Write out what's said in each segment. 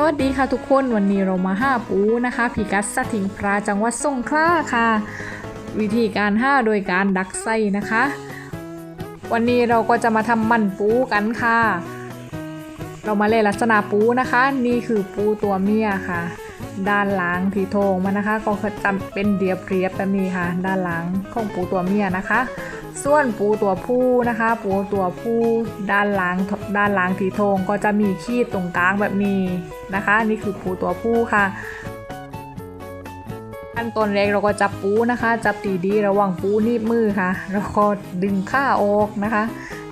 สวัสดีค่ะทุกคนวันนี้เรามาห้าปูนะคะพิกัดสถิงพระจังหวัดสงขลาค่ะ วิธีการห้าโดยการดักไส้นะคะ วันนี้เราก็จะมาทำมันปูกันค่ะ เรามาเล่นลักษณะปูนะคะ นี่คือปูตัวเมียค่ะ ด้านหลังที่โทงมันนะคะ ก็จะเป็นเดียบเรียบแบบนี้ค่ะ ด้านหลังของปูตัวเมียนะคะ ส่วนปูตัวผู้นะคะ ปูตัวผู้ด้านหลังด้านหลังทีทงก็จะมีขีดตรงกลางแบบนี้นะคะ นี่คือปูตัวผู้ค่ะขั้นตอนแรกเราก็จับปูนะคะ จับตีดีระว่างปูนีบมือค่ะแล้วก็ดึงข้าออกนะคะ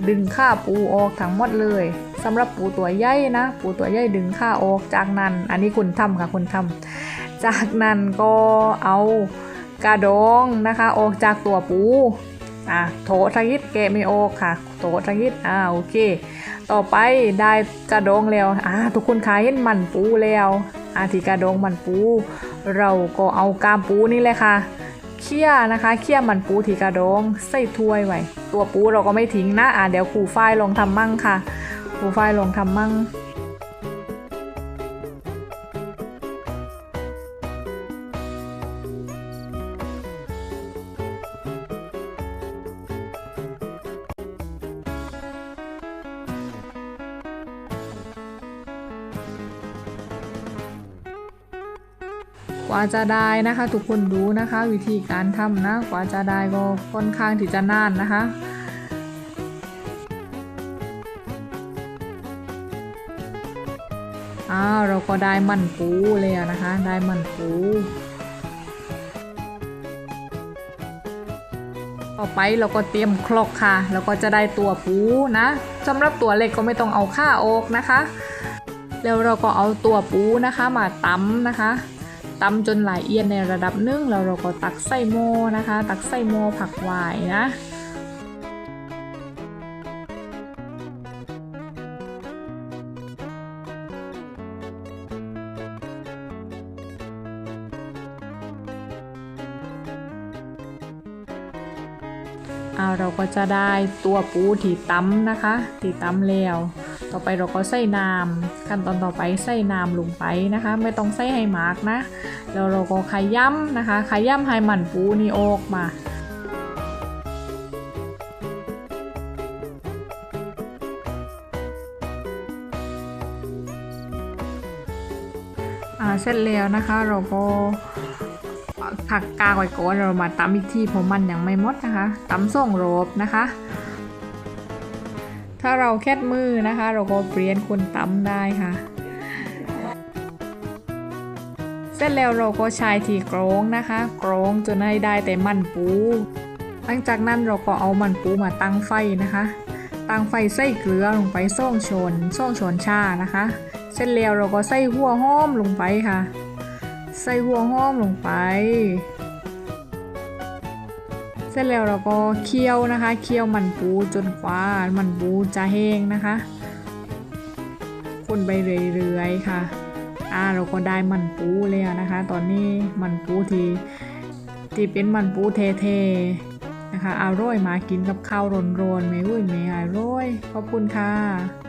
ดึงข้าปูออกทั้งหมดเลยสำหรับปูตัวใหญ่นะ ปูตัวใหญ่ดึงข้าออกจากนั้น อันนี้คุณทำค่ะคุณทำจากนั้นก็เอากระดองนะคะ ออกจากตัวปู อะโถทะยิดแกไม่ออค่ะ โถทะยิดอ่าโอเค ต่อไปได้กระดองแล้วอ่าทุกคนขายเห็นมันปูแล้วอาที่กระดองมันปู เราก็เอากามปูนี่เลยค่ะเคี่ยนะคะเคี่ยมันปูที่กระดองใส่ถ้วยไว้ตัวปูเราก็ไม่ทิ้งนะอ่าเดี๋ยวครูฝ้ายลองทำมั่งค่ะครูฝ้ายลองทำมั่ง กว่าจะได้นะคะ ทุกคนดูนะคะ วิธีการทำนะ กว่าจะได้ก็ค่อนข้างที่จะนานนะคะอ้าวเราก็ได้มันปูเลยอะนะคะ ได้มันปูต่อไปเราก็เตรียมคลอกค่ะ แล้วก็จะได้ตัวปูนะสำหรับตัวเล็กก็ไม่ต้องเอาข้าออกนะคะ แล้วเราก็เอาตัวปูนะคะมาตำนะคะ ตำจนไหลเอียดในระดับนึ่งแล้วเราก็ตักไส้โมนะคะ ตักไส้โมผักหวายนะเอาเราก็จะได้ตัวปูที่ตำนะคะที่ตำแล้ว ต่อไปเราก็ใส่น้ำขั้นตอนต่อไปใส่น้ำลงไปนะคะ ไม่ต้องใส่ให้มากนะ แล้วเราก็ขย้ำนะคะ ขย้ำให้มันปูนี่ออกมาเสร็จแล้วนะคะเราก็ผักกาไว้ก่อนเรามาตำอีกทีเพราะมันยังไม่หมดนะคะตำส่งโรบนะคะ ถ้าเราแค่มือนะคะ เราก็เปลี่ยนคนตำได้ค่ะ เสร็จแล้วเราก็ใช้ที่กรองนะคะกรองจนให้ได้แต่มันปูหลังจากนั้นเราก็เอามันปูมาตั้งไฟนะคะ ตั้งไฟใส่เกลือลงไปส่องชนส่องชนชานะคะ เสร็จแล้วเราก็ใส่หัวหอมลงไปค่ะ ใส่หัวหอมลงไป สร็จแล้วเราก็เคี่ยวนะคะ เคี่ยวมันปูจนกว่ามันปูจะแห้งนะคะ คนไปเรื่อยๆค่ะ อ่าเราก็ได้มันปูแล้วนะคะ ตอนนี้มันปูที่ที่เป็นมันปูเทๆนะคะอร่อยมากินกับข้าวร้อนๆไม่อุ้ยไม่อร่อยขอบคุณค่ะ